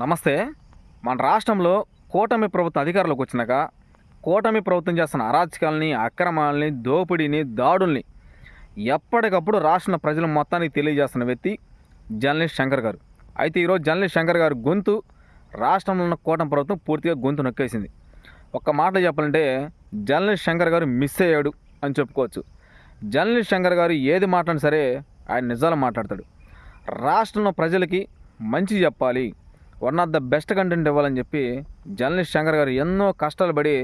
నమస్తే. మన రాష్ట్రంలో కూటమి ప్రభుత్వం అధికారంలోకి వచ్చినాక కూటమి ప్రభుత్వం చేస్తున్న అరాచకాలని అక్రమాలని దోపిడీని దాడుల్ని ఎప్పటికప్పుడు రాష్ట్ర ప్రజల మొత్తానికి తెలియజేస్తున్న వ్యక్తి జర్నలిస్ట్ శంకర్ గారు. అయితే ఈరోజు జర్నలిస్ట్ శంకర్ గారు గొంతు రాష్ట్రంలో ఉన్న కూటమి ప్రభుత్వం పూర్తిగా గొంతు నొక్కేసింది. ఒక్క మాట చెప్పాలంటే జర్నలిస్ట్ శంకర్ గారు మిస్ అయ్యాడు అని చెప్పుకోవచ్చు. జర్నలిస్ట్ శంకర్ గారు ఏది మాట్లాడినా సరే ఆయన నిజాలు మాట్లాడతాడు. రాష్ట్రంలో ప్రజలకి మంచి చెప్పాలి. One of the best content ఇవ్వాలని చెప్పి జర్నలిస్ట్ శంకర్ గారు ఎన్నో కష్టాలు పడి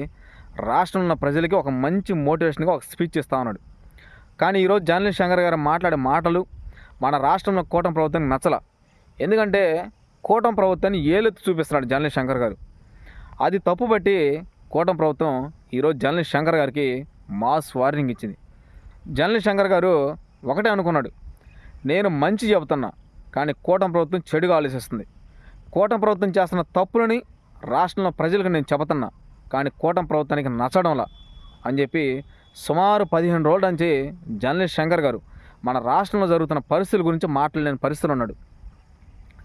రాష్ట్రంలో ఉన్న ప్రజలకి ఒక మంచి మోటివేషన్గా ఒక స్పీచ్ ఇస్తా ఉన్నాడు. కానీ ఈరోజు జర్నలిస్ట్ శంకర్ గారు మాట్లాడే మాటలు మన రాష్ట్రంలో కూటమి ప్రభుత్వానికి నచ్చల. ఎందుకంటే కూటమి ప్రభుత్వాన్ని ఏలెత్తి చూపిస్తున్నాడు జర్నలిస్ట్ శంకర్ గారు. అది తప్పుబట్టి కూటమి ప్రభుత్వం ఈరోజు జర్నలిస్ట్ శంకర్ గారికి మాస్ వార్నింగ్ ఇచ్చింది. జర్నలిస్ట్ శంకర్ గారు ఒకటే అనుకున్నాడు. నేను మంచి చెబుతున్నా కానీ కూటమి ప్రభుత్వం చెడుగా ఆలోచిస్తుంది. కూటమి ప్రభుత్వం చేస్తున్న తప్పులని రాష్ట్రంలో ప్రజలకు నేను చెబుతున్నా. కానీ కూటమి ప్రభుత్వానికి నచ్చడంలా అని చెప్పి సుమారు పదిహేను రోజుల నుంచి జర్నలిస్ట్ శంకర్ గారు మన రాష్ట్రంలో జరుగుతున్న పరిస్థితుల గురించి మాట్లాడలేని పరిస్థితులు ఉన్నాడు.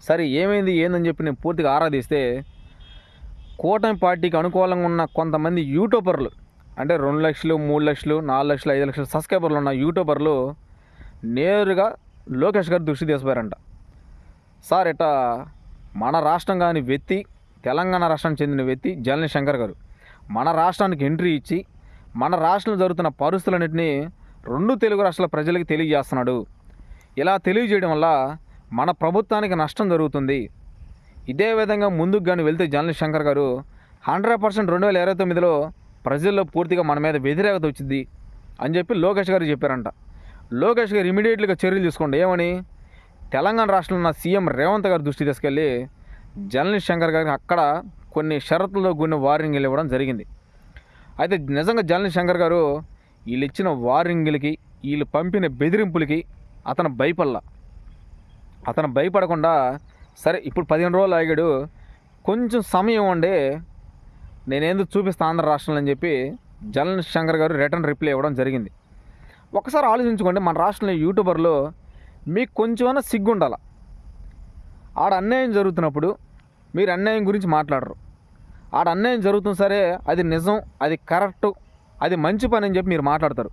సరే ఏమైంది ఏందని చెప్పి నేను పూర్తిగా ఆరాధిస్తే కూటమి పార్టీకి అనుకూలంగా ఉన్న కొంతమంది యూట్యూబర్లు అంటే రెండు లక్షలు మూడు లక్షలు నాలుగు లక్షలు ఐదు లక్షలు సబ్స్క్రైబర్లు ఉన్న యూట్యూబర్లు నేరుగా లోకేష్ గారు దృష్టి తీసిపోయారంట సార్ ఇట్లా మన రాష్ట్రం కాని వ్యక్తి తెలంగాణ రాష్ట్రానికి చెందిన వ్యక్తి జలని శంకర్ గారు. మన రాష్ట్రానికి ఎంట్రీ ఇచ్చి మన రాష్ట్రంలో జరుగుతున్న పరిస్థితులన్నింటినీ రెండు తెలుగు రాష్ట్రాల ప్రజలకు తెలియజేస్తున్నాడు. ఇలా తెలియజేయడం వల్ల మన ప్రభుత్వానికి నష్టం జరుగుతుంది. ఇదే విధంగా ముందుకు కానీ వెళ్తే జర్నలిస్ట్ శంకర్ గారు హండ్రెడ్ పర్సెంట్ రెండు వేల ఇరవై తొమ్మిదిలో ప్రజల్లో పూర్తిగా మన మీద వ్యతిరేకత వచ్చింది అని చెప్పి లోకేష్ గారు చెప్పారంట. లోకేష్ గారు ఇమీడియట్గా చర్యలు తీసుకోండి. ఏమని? తెలంగాణ రాష్ట్రంలో ఉన్న సీఎం రేవంత్ గారి దృష్టి తీసుకెళ్ళి జర్నలిస్ట్ శంకర్ గారికి అక్కడ కొన్ని షరతులతో కూడిన వార్నింగ్లు ఇవ్వడం జరిగింది. అయితే నిజంగా జర్నలిస్ట్ శంకర్ గారు వీళ్ళు ఇచ్చిన వార్నింగ్లకి వీళ్ళు పంపిన బెదిరింపులకి అతను భయపడలా. అతను భయపడకుండా సరే ఇప్పుడు పదిహేను రోజులు ఆగాడు కొంచెం సమయం ఉండే నేనేందుకు చూపిస్తా ఆంధ్ర రాష్ట్రంలో అని చెప్పి జర్నలిస్ట్ శంకర్ గారు రిటర్న్ రిప్లై ఇవ్వడం జరిగింది. ఒకసారి ఆలోచించుకోండి మన రాష్ట్రంలో యూట్యూబర్లు మీకు కొంచెమైనా సిగ్గు ఉండాల ఆడ అన్యాయం జరుగుతున్నప్పుడు మీరు అన్యాయం గురించి మాట్లాడరు. ఆడ అన్యాయం జరుగుతుంది సరే అది నిజం అది కరెక్ట్ అది మంచి పని అని చెప్పి మీరు మాట్లాడతారు.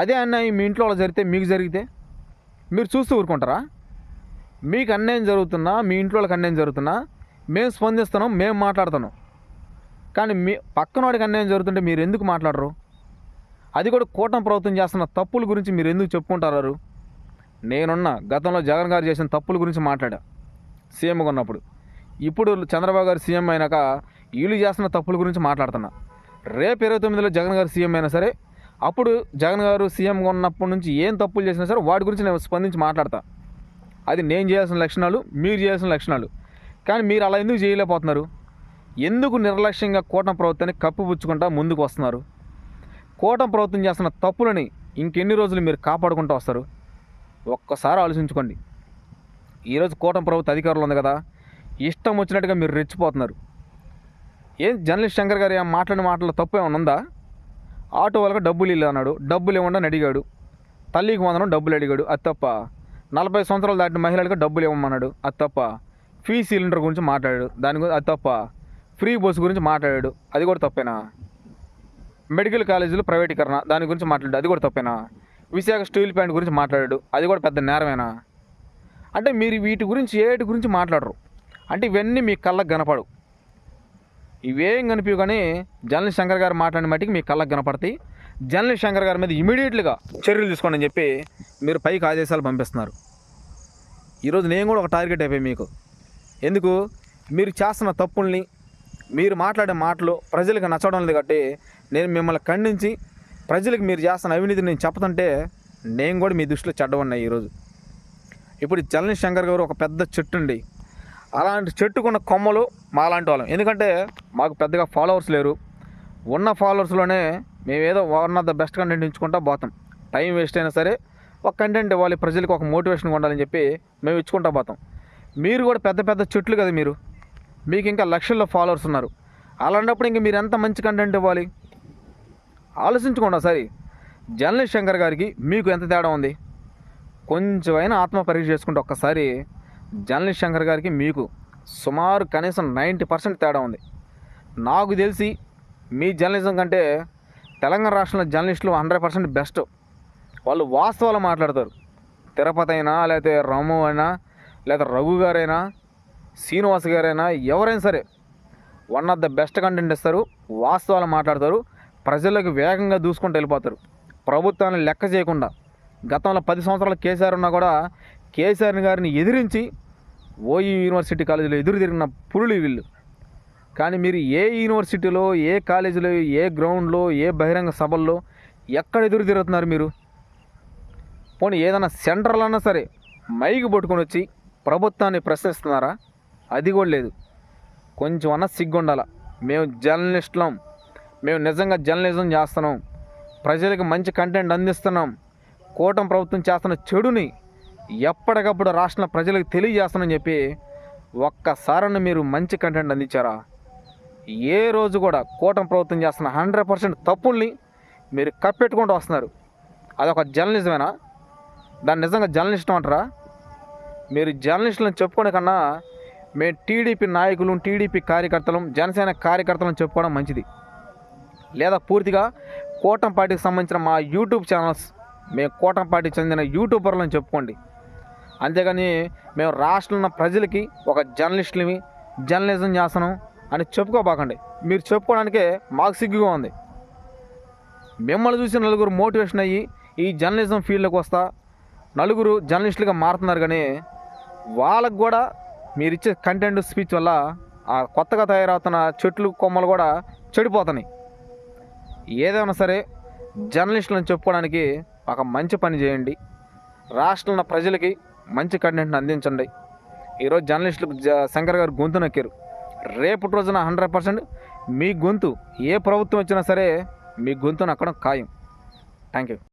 అదే అన్యాయం మీ ఇంట్లో జరిగితే మీకు జరిగితే మీరు చూస్తూ ఊరుకుంటారా? మీకు అన్యాయం జరుగుతున్నా మీ ఇంట్లో వాళ్ళకి అన్యాయం జరుగుతున్నా మేము స్పందిస్తున్నాం మేము మాట్లాడుతున్నాం. కానీ మీ పక్కన వాడికి అన్యాయం జరుగుతుంటే మీరు ఎందుకు మాట్లాడరు? అది కూడా కూటమి ప్రభుత్వం చేస్తున్న తప్పుల గురించి మీరు ఎందుకు చెప్పుకుంటారు? నేనున్న గతంలో జగన్ గారు చేసిన తప్పుల గురించి మాట్లాడా. సీఎంగా ఉన్నప్పుడు ఇప్పుడు చంద్రబాబు గారు సీఎం అయినాక వీళ్ళు చేస్తున్న తప్పుల గురించి మాట్లాడుతున్నా. రేపు ఇరవై తొమ్మిదిలో జగన్ గారు సీఎం అయినా సరే అప్పుడు జగన్ గారు సీఎంగా ఉన్నప్పటి నుంచి ఏం తప్పులు చేసినా సరే వాటి గురించి నేను స్పందించి మాట్లాడతా. అది నేను చేయాల్సిన లక్షణాలు మీరు చేయాల్సిన లక్షణాలు. కానీ మీరు అలా ఎందుకు చేయలేకపోతున్నారు? ఎందుకు నిర్లక్ష్యంగా కూటమి ప్రభుత్వాన్ని కప్పిపుచ్చుకుంటా ముందుకు వస్తున్నారు? కూటమి ప్రభుత్వం చేస్తున్న తప్పులని ఇంకెన్ని రోజులు మీరు కాపాడుకుంటూ వస్తారు? ఒక్కసారి ఆలోచించుకోండి. ఈరోజు కూటమి ప్రభుత్వ అధికారులు ఉంది కదా ఇష్టం వచ్చినట్టుగా మీరు రెచ్చిపోతున్నారు. ఏం జర్నలిస్ట్ శంకర్ గారు ఏం మాట్లాడిన మాటలు తప్పు ఏమైనా ఉందా? ఆటో వాళ్ళకి డబ్బులు ఇల్లు అన్నాడు. డబ్బులు ఇవ్వండి అడిగాడు. తల్లికి వందనం డబ్బులు అడిగాడు. అది తప్ప నలభై సంవత్సరాలు దాటిన మహిళలకు డబ్బులు ఇవ్వమన్నాడు. అది తప్ప ఫీ సిలిండర్ గురించి మాట్లాడాడు. దాని గురించి అది తప్ప ఫ్రీ బస్సు గురించి మాట్లాడాడు. అది కూడా తప్పేనా? మెడికల్ కాలేజీలు ప్రైవేటీకరణ దాని గురించి మాట్లాడాడు. అది కూడా తప్పేనా? విశాఖ స్టీల్ ప్లాంట్ గురించి మాట్లాడాడు. అది కూడా పెద్ద నేరమేనా? అంటే మీరు వీటి గురించి ఏటి గురించి మాట్లాడరు. అంటే ఇవన్నీ మీ కళ్ళకు కనపడవు. ఇవేం కనిపించవు కానీ జనరల్ శంకర్ గారు మాట్లాడిన మట్టికి మీ కళ్ళకు కనపడతాయి. జనరల్ శంకర్ గారి మీద ఇమీడియట్గా చర్యలు తీసుకోండి అని చెప్పి మీరు పైకి ఆదేశాలు పంపిస్తున్నారు. ఈరోజు నేను కూడా ఒక టార్గెట్ అయిపోయి మీకు. ఎందుకు? మీరు చేస్తున్న తప్పుల్ని మీరు మాట్లాడే మాటలు ప్రజలకు నచ్చడం లేదు కాబట్టి నేను మిమ్మల్ని ఖండించి ప్రజలకు మీరు చేస్తున్న అవినీతిని నేను చెప్తుంటే నేను కూడా మీ దృష్టిలో చెడ్డవన్నాయి ఈరోజు ఇప్పుడు జలని శంకర్ గారు ఒక పెద్ద చెట్టు అండి. అలాంటి చెట్టుకున్న కొమ్మలు మాలాంటి వాళ్ళం. ఎందుకంటే మాకు పెద్దగా ఫాలోవర్స్ లేరు. ఉన్న ఫాలోవర్స్లోనే మేము ఏదో one of the best content ఇచ్చుకుంటా పోతాం. టైం వేస్ట్ అయినా సరే ఒక కంటెంట్ ఇవ్వాలి ప్రజలకు ఒక మోటివేషన్ ఉండాలని చెప్పి మేము ఇచ్చుకుంటా పోతాం. మీరు కూడా పెద్ద పెద్ద చెట్లు కదా మీరు. మీకు ఇంకా లక్షల్లో ఫాలోవర్స్ ఉన్నారు. అలాంటప్పుడు ఇంక మీరు ఎంత మంచి కంటెంట్ ఇవ్వాలి? ఆలోచించుకోండి ఒకసారి జర్నలిస్ట్ శంకర్ గారికి మీకు ఎంత తేడా ఉంది? కొంచెమైనా ఆత్మ పరీక్ష చేసుకుంటే ఒక్కసారి జర్నలిస్ట్ శంకర్ గారికి మీకు సుమారు కనీసం నైంటీ పర్సెంట్ తేడా ఉంది. నాకు తెలిసి మీ జర్నలిజం కంటే తెలంగాణ రాష్ట్రంలో జర్నలిస్టులు హండ్రెడ్ పర్సెంట్ బెస్ట్. వాళ్ళు వాస్తవాలు మాట్లాడతారు. తిరుపతి అయినా లేకపోతే రాము అయినా లేదా రఘు గారైనా శ్రీనివాస్ గారైనా ఎవరైనా సరే one of the best content ఇస్తారు. వాస్తవాలు మాట్లాడతారు. ప్రజలకు వేగంగా దూసుకుంటూ వెళ్ళిపోతారు. ప్రభుత్వాన్ని లెక్క చేయకుండా గతంలో పది సంవత్సరాల కేసీఆర్ ఉన్నా కూడా కేసీఆర్ గారిని ఎదిరించి ఓయూ యూనివర్సిటీ కాలేజీలో ఎదురు తిరిగిన పురులు వీళ్ళు. కానీ మీరు ఏ యూనివర్సిటీలో ఏ కాలేజీలో ఏ గ్రౌండ్లో ఏ బహిరంగ సభల్లో ఎక్కడ ఎదురు తిరుగుతున్నారు మీరు? పోనీ ఏదైనా సెంటర్లో అన్నా సరే మైకి పట్టుకొని వచ్చి ప్రభుత్వాన్ని ప్రశ్నిస్తున్నారా? అది కూడా లేదు. కొంచెం అన్నా సిగ్గుండాల? మేము జర్నలిస్టులం. మేము నిజంగా జర్నలిజం చేస్తున్నాం. ప్రజలకు మంచి కంటెంట్ అందిస్తున్నాం. కూటమి ప్రభుత్వం చేస్తున్న చెడుని ఎప్పటికప్పుడు రాష్ట్ర ప్రజలకు తెలియజేస్తానని చెప్పి ఒక్కసారని మీరు మంచి కంటెంట్ అందించారా? ఏ రోజు కూడా కూటమి ప్రభుత్వం చేస్తున్న హండ్రెడ్ పర్సెంట్ తప్పుల్ని మీరు కప్పెట్టుకుంటూ వస్తున్నారు. అదొక జర్నలిజమేనా? దాన్ని నిజంగా జర్నలిస్టం అంటారా? మీరు జర్నలిస్టులను చెప్పుకునే కన్నా మేము టీడీపీ నాయకులు టీడీపీ కార్యకర్తలు జనసేన కార్యకర్తలను చెప్పుకోవడం మంచిది. లేదా పూర్తిగా కూటంపాటికి సంబంధించిన మా యూట్యూబ్ ఛానల్స్ మేము కూటంపాటికి చెందిన యూట్యూబర్లను చెప్పుకోండి. అంతేగాని మేము రాష్ట్రంలో ఉన్న ప్రజలకి ఒక జర్నలిస్టులమి జర్నలిజం చేస్తున్నాం అని చెప్పుకోబాకండి. మీరు చెప్పుకోవడానికే మాకు సిగ్గుగా ఉంది. మిమ్మల్ని చూసి నలుగురు మోటివేషన్ అయ్యి ఈ జర్నలిజం ఫీల్డ్లోకి వస్తా నలుగురు జర్నలిస్టులుగా మారుతున్నారు కానీ వాళ్ళకు కూడా మీరు ఇచ్చే కంటెంట్ స్పీచ్ వల్ల ఆ కొత్తగా తయారవుతున్న చెట్లు కొమ్మలు కూడా చెడిపోతున్నాయి. ఏదైనా సరే జర్నలిస్టులను చెప్పుకోవడానికి ఒక మంచి పని చేయండి. రాష్ట్రంలో ప్రజలకి మంచి కంటెంట్ని అందించండి. ఈరోజు జర్నలిస్టులకు జ శంకర్ గారు గొంతు నొక్కారు. రేపటి రోజున హండ్రెడ్ పర్సెంట్ మీ గొంతు ఏ ప్రభుత్వం వచ్చినా సరే మీ గొంతు నక్కడం ఖాయం. Thank you